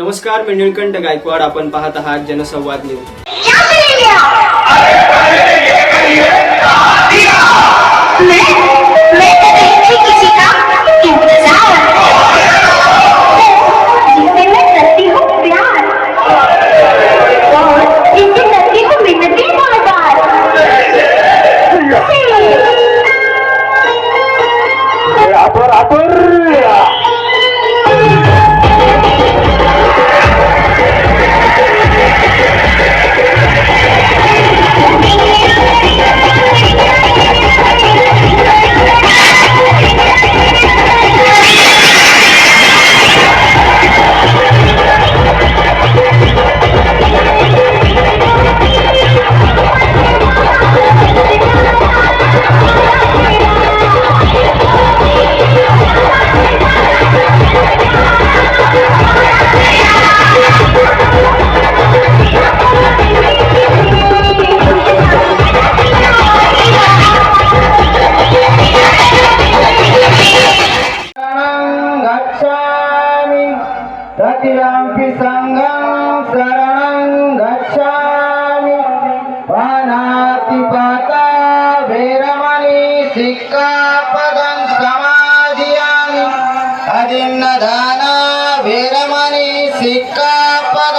नमस्कार मी निळकंठ गायकवाड. आपण पाहत आहात जनसंवाद न्यूज. దాన వీరమణి సిక్కాపద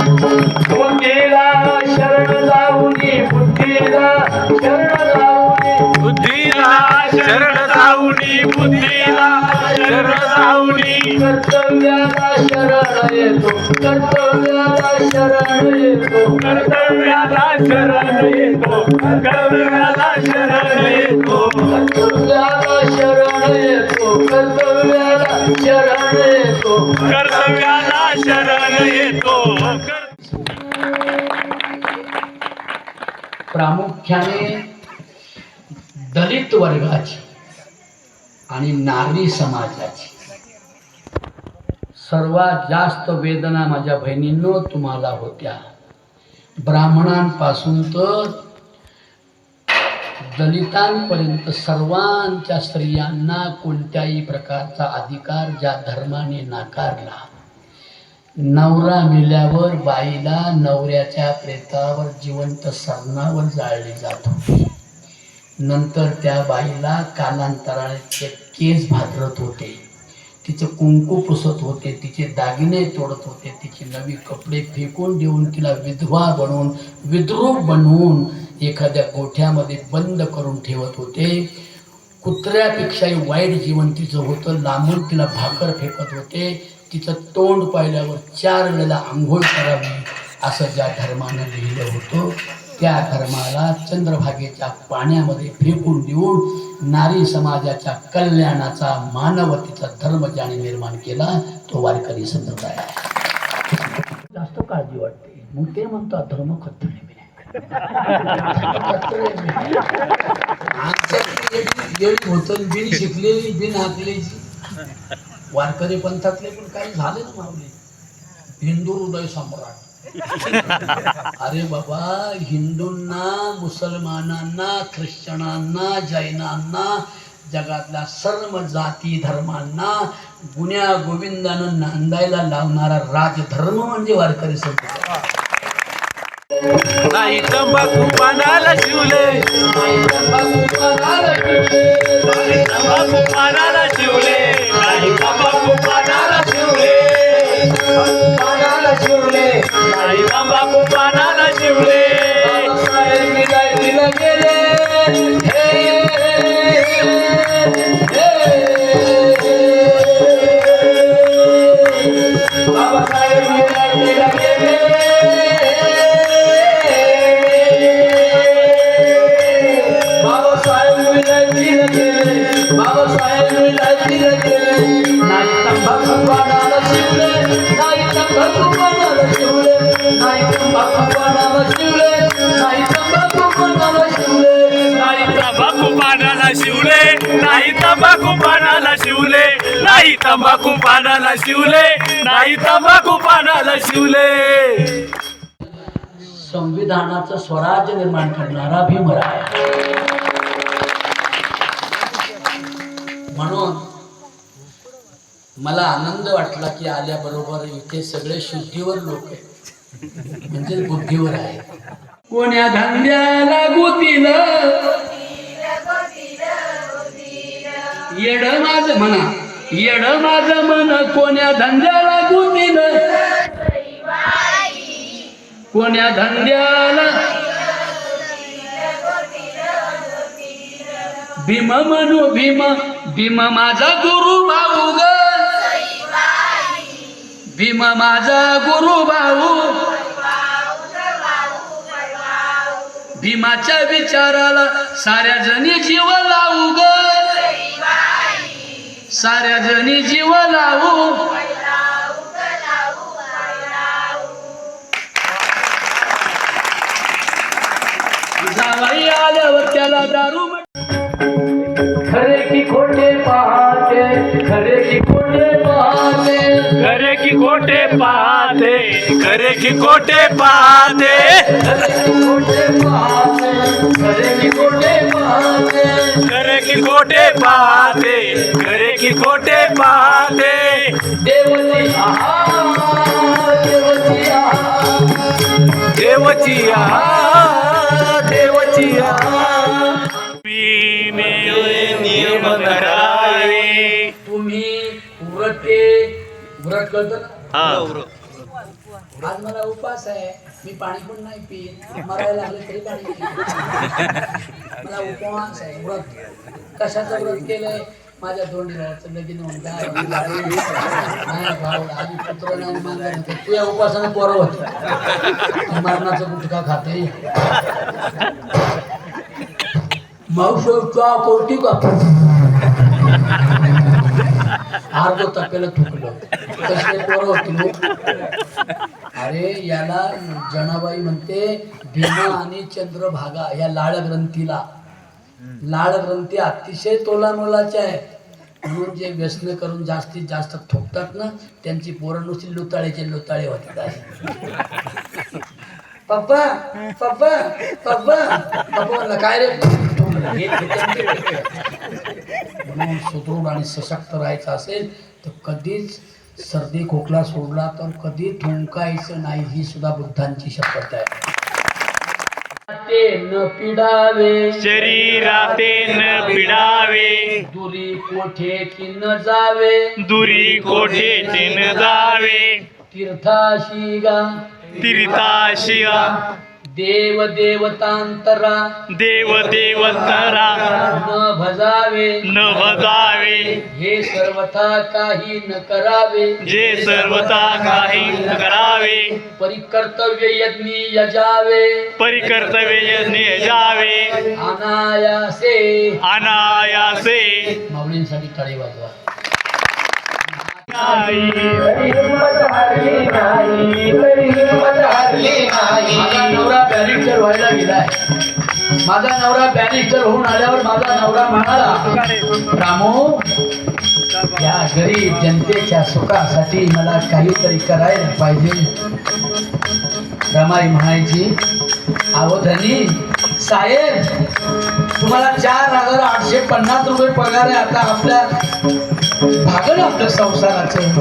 शरण येतो कर्तव्याला शरण येतो कर्तव्याला शरण येतो कर्तव्याला शरण येतो कर्तव्याला शरण येतो कर्तव्याला शरण येतो प्रामुख्याने दलित वर्गाची आणि नारी समाजाची. सर्वात जास्त वेदना माझ्या बहिणींनो तुम्हाला होत्या. ब्राह्मणांपासून तर दलितांपर्यंत सर्वांच्या स्त्रियांना कोणत्याही प्रकारचा अधिकार ज्या धर्माने नाकारला. नवरा मेल्यावर बाईला नवऱ्याच्या प्रेतावर जिवंत सरणावर जाळली जात होती. नंतर त्या बाईला कालांतराने केस भादरत होते. तिचं कुंकू पुसत होते तिचे दागिने तोडत होते तिचे नवी कपडे फेकून देऊन तिला विधवा बनवून विद्रोह बनवून एखाद्या गोठ्यामध्ये बंद करून ठेवत होते. कुत्र्यापेक्षाही वाईट जीवन तिचं होतं. लांबून तिला भाकर फेकत होते. तिचं तोंड पाहिल्यावर चार वेळेला आंघोळ करावी असं ज्या धर्मानं लिहिलं होतं. त्या धर्माला चंद्रभागेच्या पाण्यामध्ये फेकून देऊन नारी समाजाच्या कल्याणाचा मानवतेचा धर्म ज्याने निर्माण केला तो वारकरी संप्रदाय आहे. जास्त काळजी वाटते. मग ते म्हणतात धर्म खत्तरे होतं बिन शिकलेली बिन वारकरी पंथातले पण काही झाले ना मावले हिंदू हृदय सम्राट. अरे बाबा हिंदूंना मुसलमानांना ख्रिश्चनांना जैनांना जगातल्या सर्व जाती धर्मांना गुन्या गोविंदानं नांदायला लावणारा राजधर्म म्हणजे वारकरी संप्रदाय नाही तंबाखू पानाला शिवले. नाही तंबाखू पानाला शिवले. नाही तंबाखू पानाला शिवले. नाही तंबाखू पानाला शिवले. पानाला शिवले. Ay, mamá, cubana. तंबाखू पानाला शिवले नाही तंबाखू पानाला शिवले. संविधानाचं स्वराज्य निर्माण करणारा भीमराय म्हणून मला आनंद वाटला की आल्याबरोबर इथे सगळे शुद्धीवर लोक आहेत. म्हणजे बुद्धीवर आहेत. कोण्या धंद्याला गोतील? येड माझ म्हणा. येड माझ मन कोण्या धंद्याला गुंतीन? कोण्या धंद्याला भीम म्हणू भीम भीम माझा गुरु भाऊ ग. भीम माझा गुरु भाऊ. भीमाच्या विचाराला साऱ्या जणी जीव लावू ग. साऱ्या जणी जीव लावू. जावाई आल्यावर त्याला दारू खरे की खोटे पाहते खरे की खोटे पाहते. खरे की खोटे पाहते खरे की खोटे पाहते. खरे की खोटे पाहते खरे की खोटे पाहते. खरे की खोटे पाहते खरे की खोटे पाहते. देवची आहा देवची देवची नियम करावे तुम्ही व्रते हा आज मला उपास आहे. मी पाणी पण नाही पित. मरायला लागलं तरी पाणी मला उपवास आहे. व्रत कशाचं व्रत केलंय? माझ्या दोन भावाचं लगीन होऊन माझ्या भावाला आधी पुत्र तुझ्या उपासाने बरं होत. मरणाचं गुटखा खाते मावशा कोटी का? अर्ध तपेला थुकलं. कसले पोरं होती अरे याला जनाबाई म्हणते भीमा आणि चंद्रभागा या लाळ ग्रंथीला. लाळ ग्रंथी अतिशय तोला आहे म्हणून जे व्यसन करून जास्तीत जास्त थोपतात ना त्यांची पोरं नुसती लुताळेचे लुताळे होतात. पप्पा पप्पा पप्पा पप्पा म्हणलं काय रे? म्हणून सुदृढ आणि सशक्त राहायचं असेल तर कधीच सर्दी खोकला सोडला तर कधी थुंकायचं नाही ही सुद्धा बुद्धांची शपथ आहे. ते न पिडावे. शरीराते न पिडावे. दुरी कोठे की न जावे. दुरी कोठे तीन जावे. तीर्थाशी गा तीर्थाशिया देव देवतांतरा देव देवतरा न भजावे. न भजावे. हे सर्वथा काही न करावे. जे सर्वता काही न करावे. परिकर्तव्य यज्ञी यजावे. परिकर्तव्य यज्ञ जावे अनायासे. अनायासे. माऊलींसाठी टाळी वाजवा. बॅरिस्टर व्हायला गेलाय माझा नवरा बॅरिस्टर होऊन आल्यावर माझा नवरा म्हणाला रामो या गरीब जनतेच्या सुखासाठी मला काहीतरी करायला पाहिजे रमाई म्हणायची आवधनी साहेब तुम्हाला चार हजार आठशे पन्नास रुपये पगार आहे आता आपल्या भागलं आपलं संसाराचं.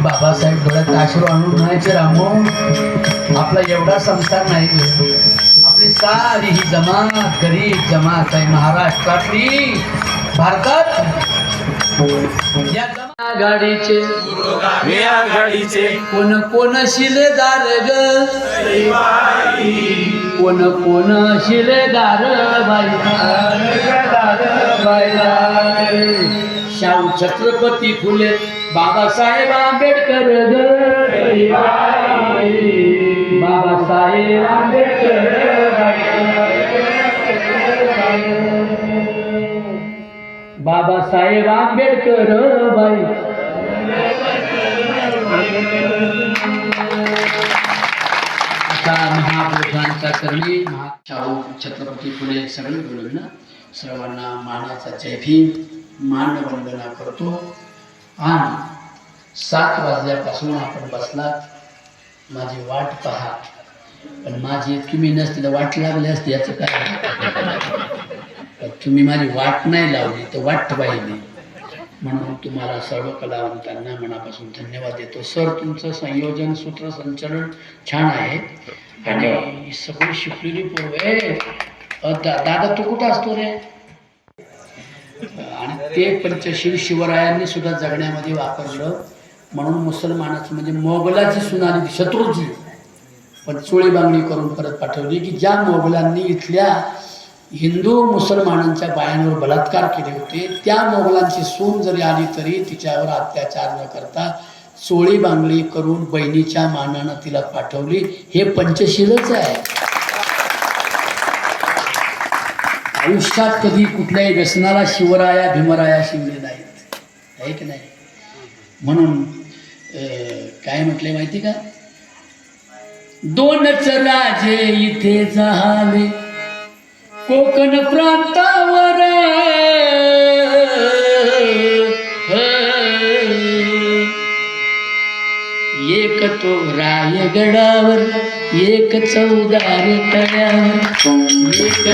बाबासाहेब डोळ्यात आश्रू आणून म्हणायचे रामो आपला एवढा संस्कार नाही. आपली सारी ही जमात गरीब जमात आहे. महाराष्ट्रातली भारतात या गाडीचे. गाडीचे. कोण कोण शिलेदार ग? कोण कोण शिलेदार बाई. शाहू छत्रपती फुले बाबासाहेब आंबेडकर बाबासाहेब आंबेडकर बाबासाहेब आंबेडकर बाई. आता महापुरुषांचा करणे महा शाहू छत्रपती फुले सगळे बोलू ना सर्वांना मानाचा जय भीम. मान वंदना करतो. आणि सात वाजल्यापासून आपण बसलात. माझी वाट पहा. पण माझी इतकी मी नसती तर वाट लागली असती याचं काय? तुम्ही माझी वाट नाही लावली तर वाट पाहिली. म्हणून तुम्हाला सर्व कलावंतांना मनापासून धन्यवाद देतो. सर तुमचं संयोजन सूत्रसंचलन छान आहे. आणि ही सगळी शिकलेली पूर्व दादा तू कुठं असतो रे? आणि ते पंचशील शिवरायांनी सुद्धा जगण्यामध्ये वापरलं. म्हणून मुसलमानाची म्हणजे मोगलाची सुनाली शत्रूची. पण चोळी बांगडी करून परत पाठवली की ज्या मोगलांनी इथल्या हिंदू मुसलमानांच्या बायांवर बलात्कार केले होते त्या मोगलांची सून जरी आली तरी तिच्यावर अत्याचार न करता चोळी बांगडी करून बहिणीच्या मानानं तिला पाठवली. हे पंचशीलच आहे. आयुष्यात कधी कुठल्याही व्यसनाला शिवराया भीमराया शिवले नाहीत. आहे की नाही? म्हणून काय म्हटले माहिती का? दोन राजे इथे झाले कोकण प्रांतावर. एक तो रायगडावर एक चौदार तळ्यावर. एक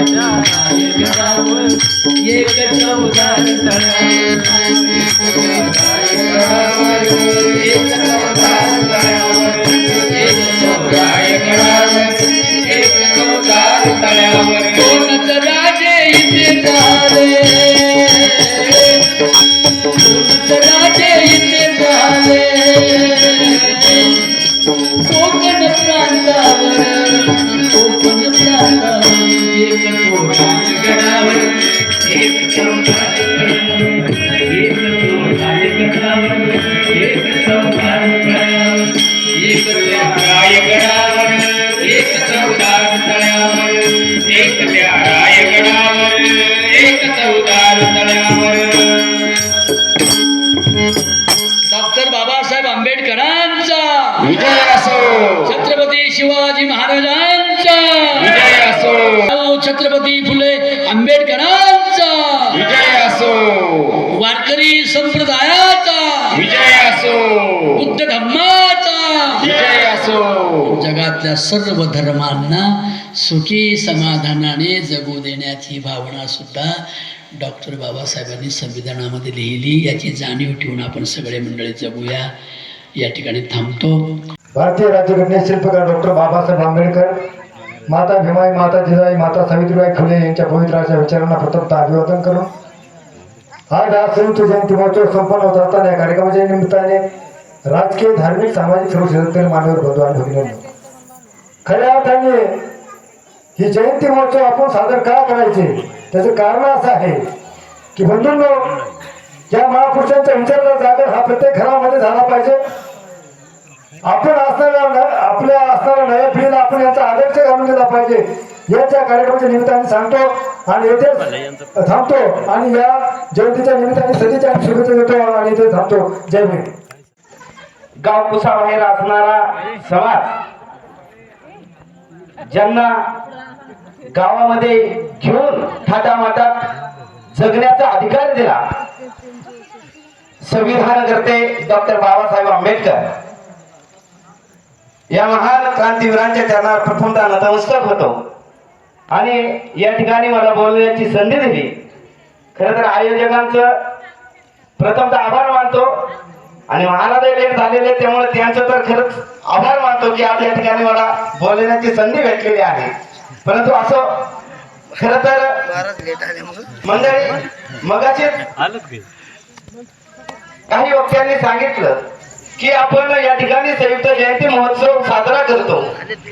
एक चौदार तळ्यावर एक चौदार वारकरी संप्रदायाचा विजय असो. बुद्ध धम्माचा विजय असो. जगातल्या सर्व धर्मांना सुखी समाधानाने जगू देण्याची भावना सुद्धा डॉक्टर बाबासाहेबांनी संविधानामध्ये लिहिली. याची जाणीव ठेवून आपण सगळे मंडळी जगूया. या ठिकाणी थांबतो. भारतीय राज्यघटनेचे शिल्पकार डॉक्टर बाबासाहेब आंबेडकर माता भीमाई माता जिजाई माता सावित्रीबाई फुले यांच्या पवित्र अशा विचारांना प्रथमतः अभिवादन करून हा संयुक्त जयंती महोत्सव संपन्न होत असताना या कार्यक्रमाच्या निमित्ताने राजकीय धार्मिक सामाजिक सर्व क्षेत्रातील मान्यवर बंधू आणि भगिनी खऱ्या अर्थाने ही जयंती महोत्सव आपण सादर का करायचे? त्याचं कारण असं आहे की बंधूंनो या महापुरुषांचा विचारला जागर हा प्रत्येक घरामध्ये झाला पाहिजे. आपण असणाऱ्या न- आपल्या असणाऱ्या नव्या पिढीला आपण याचा आदर्श घालून दिला पाहिजे. याच्या कार्यक्रमाच्या निमित्ताने सांगतो आणि येथे थांबतो आणि या जयंतीच्या निमित्ताने सतीच्या आणि शुभेच्छा देतो आणि इथे थांबतो. जय भीम. गाव कुसाबाहेर असणारा समाज ज्यांना गावामध्ये घेऊन थाटामाटात जगण्याचा अधिकार दिला संविधान करते डॉक्टर बाबासाहेब आंबेडकर. या महान क्रांतीवीरांच्या चरणावर प्रथमतः नतमस्तक होतो. आणि या ठिकाणी मला बोलण्याची संधी दिली. खरं तर आयोजकांचं प्रथमतः आभार मानतो. आणि महाराजही लेट झालेले त्यामुळे त्यांचं तर खरंच आभार मानतो की आज या ठिकाणी मला बोलण्याची संधी भेटलेली आहे. परंतु असं खर तर मंडळी मगाशी काही वक्त्यांनी सांगितलं की आपण या ठिकाणी संयुक्त जयंती महोत्सव साजरा करतो.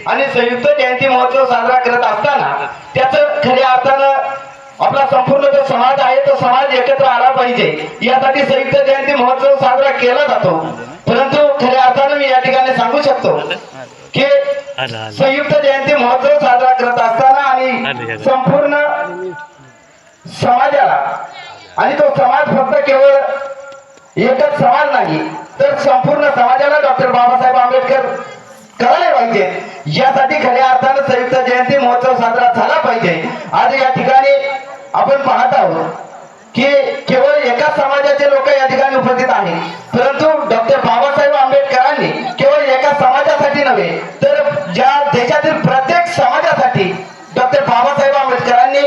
आणि संयुक्त जयंती महोत्सव साजरा करत असताना त्याचं खऱ्या अर्थानं आपला संपूर्ण जो समाज आहे तो समाज एकत्र आला पाहिजे. यासाठी संयुक्त जयंती महोत्सव साजरा केला जातो. परंतु खऱ्या अर्थानं मी या ठिकाणी सांगू शकतो की संयुक्त जयंती महोत्सव साजरा करत असताना आणि संपूर्ण समाजाला आणि तो समाज फक्त केवळ एकच समाज नाही तर संपूर्ण समाजाला डॉक्टर बाबासाहेब आंबेडकर करायला पाहिजे. यासाठी खऱ्या अर्थानं संयुक्त जयंती महोत्सव साजरा झाला पाहिजे. आज या ठिकाणी आपण पाहत आहोत की केवळ एका समाजाचे लोक या ठिकाणी उपस्थित आहेत. परंतु डॉक्टर बाबासाहेब आंबेडकरांनी केवळ एका समाजासाठी नव्हे तर ज्या देशातील प्रत्येक समाजासाठी डॉक्टर बाबासाहेब आंबेडकरांनी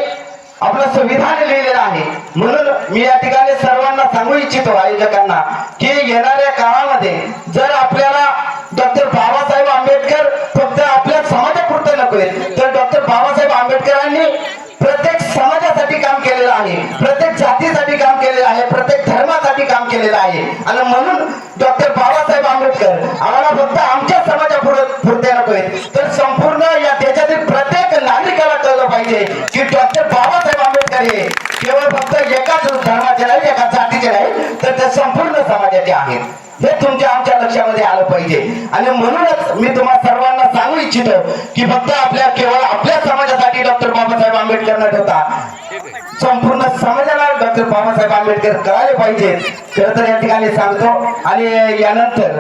आपलं संविधान लिहिलेलं आहे. म्हणून मी या ठिकाणी सांगू इच्छितो आयोजकांना की येणाऱ्या काळामध्ये जर आपल्याला डॉक्टर बाबासाहेब आंबेडकर फक्त आपल्या समाजापुरते नकोय तर डॉक्टर बाबासाहेब आंबेडकरांनी प्रत्येक समाजासाठी काम केलेलं आहे प्रत्येक जातीसाठी काम केलेलं आहे प्रत्येक धर्मासाठी काम केलेलं आहे. आणि म्हणून डॉक्टर बाबासाहेब आंबेडकर आम्हाला फक्त आमच्या समाजापुढे पुरते नकोय तर संपूर्ण या देशातील प्रत्येक नागरिकाला कळलं पाहिजे की डॉक्टर बाबासाहेब आंबेडकर हे केवळ फक्त एकाच धर्माच्या संपूर्ण समाजाचे आहेत. हे तुमच्या आमच्या लक्षामध्ये आलं पाहिजे. आणि म्हणूनच मी तुम्हाला सर्वांना सांगू इच्छितो की फक्त आपल्या केवळ आपल्या समाजासाठी डॉक्टर बाबासाहेब आंबेडकर न ठेवता संपूर्ण समाजाला डॉक्टर बाबासाहेब आंबेडकर करायला पाहिजे. खरं तर या ठिकाणी सांगतो. आणि यानंतर